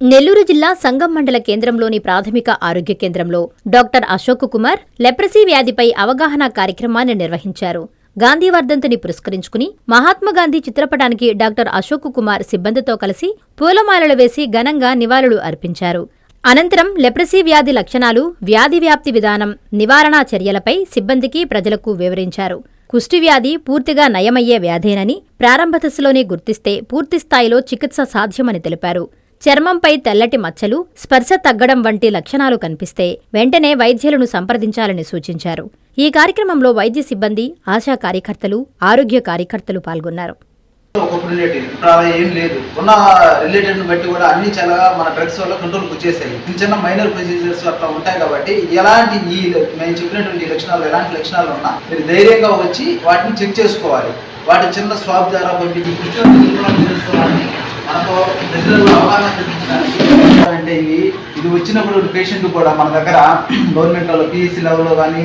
నెల్లూరు జిల్లా సంగం మండల కేంద్రంలోని ప్రాథమిక ఆరోగ్య కేంద్రంలో డాక్టర్ అశోక్ కుమార్ లెప్రసీ వ్యాధిపై అవగాహన కార్యక్రమాన్ని నిర్వహించారు. గాంధీ వర్ధంతిని పురస్కరించుకుని మహాత్మాగాంధీ చిత్రపటానికి డాక్టర్ అశోక్ కుమార్ సిబ్బందితో కలిసి పూలమాలలు వేసి ఘనంగా నివాళులు అర్పించారు. అనంతరం లెప్రసీ వ్యాధి లక్షణాలు వ్యాధి వ్యాప్తి విధానం నివారణా చర్యలపై సిబ్బందికి ప్రజలకు వివరించారు. కుష్టి వ్యాధి పూర్తిగా నయమయ్యే వ్యాధేనని ప్రారంభ దశలోనే గుర్తిస్తే పూర్తిస్థాయిలో చికిత్స సాధ్యమని తెలిపారు. చర్మంపై తెల్లటి మచ్చలు స్పర్శ తగ్గడం వంటి లక్షణాలు కనిపిస్తే వెంటనే వైద్యులను సంప్రదించాలని సూచించారు. ఈ కార్యక్రమంలో వైద్య సిబ్బంది ఆశా కార్యకర్తలు ఆరోగ్య కార్యకర్తలు పాల్గొన్నారు. రిలేటివ్ ఇప్పుడు అలా ఏం లేదు. ఉన్న రిలేటెడ్ బట్టి కూడా అన్ని చాలా మన డ్రగ్స్ వల్ల కంట్రోల్కి వచ్చేసాయి. చిన్న చిన్న మైనర్ ప్రొసీజర్స్ అట్లా ఉంటాయి కాబట్టి ఎలాంటి ఈ మేము చెప్పినటువంటి లక్షణాలు ఎలాంటి లక్షణాలు ఉన్నా మీరు ధైర్యంగా వచ్చి వాటిని చెక్ చేసుకోవాలి. వాటి చిన్న స్వాబ్ ద్వారా పంపించి ఈ అవగాహన అంటే ఇవి ఇది వచ్చినప్పుడు పేషెంట్ కూడా మన దగ్గర గవర్నమెంట్ వాళ్ళు పిఎస్సీ లెవెల్లో కానీ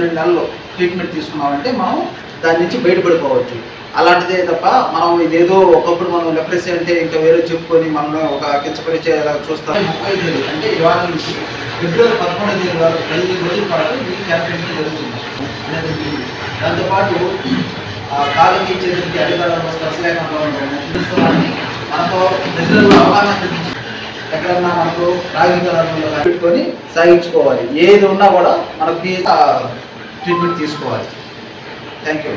రెండు నెలల్లో ట్రీట్మెంట్ తీసుకున్నామంటే మనం దాని నుంచి బయటపడిపోవచ్చు. అలాంటిదే తప్ప మనం ఇదేదో ఒకప్పుడు మనం లెప్రసీ అంటే ఇంకా వేరే చెప్పుకొని మనం ఒక కించపరిచేలా చూస్తాం. ముప్పై తేదీ అంటే ఇవాళ నుంచి ఫిబ్రవరి పదకొండవ తేదీ వరకు పదిహేను రోజుల పాటు ఈ క్యాంపెయిన్ జరుగుతుంది. అనేది దాంతోపాటు కాలం ఇచ్చేసరికి అధికారులు వ్యవస్థ అసలేకంగా మనకు ప్రజలలో అవగాహన ఎక్కడన్నా మనకు రాగి కళాశాలలో పెట్టుకొని సాగించుకోవాలి. ఏది ఉన్నా కూడా మనకు ట్రీట్మెంట్ తీసుకోవాలి. థ్యాంక్ యూ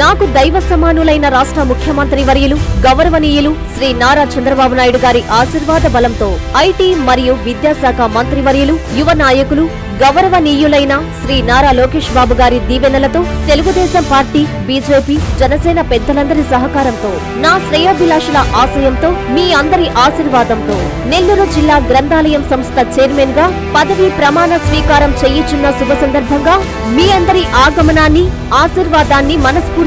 నాకు దైవ సమానులైన రాష్ట్ర ముఖ్యమంత్రి వర్యులు గౌరవనీయులు శ్రీ నారా చంద్రబాబు నాయుడు గారి ఆశీర్వాద బలంతో ఐటీ మరియు విద్యాశాఖ మంత్రి వర్యులు యువ నాయకులు గౌరవనీయులైన శ్రీ నారా లోకేష్ బాబు గారి దీవెనలతో తెలుగుదేశం పార్టీ బీజేపీ జనసేన పెద్దలందరి సహకారంతో నా శ్రేయోభిలాషుల ఆశయంతో మీ అందరి ఆశీర్వాదంతో నెల్లూరు జిల్లా గ్రంథాలయం సంస్థ చైర్మన్గా పదవీ ప్రమాణ స్వీకారం చేయుచున్న శుభ సందర్భంగా మీ అందరి ఆగమనాన్ని ఆశీర్వాదాన్ని మనస్ఫూర్తి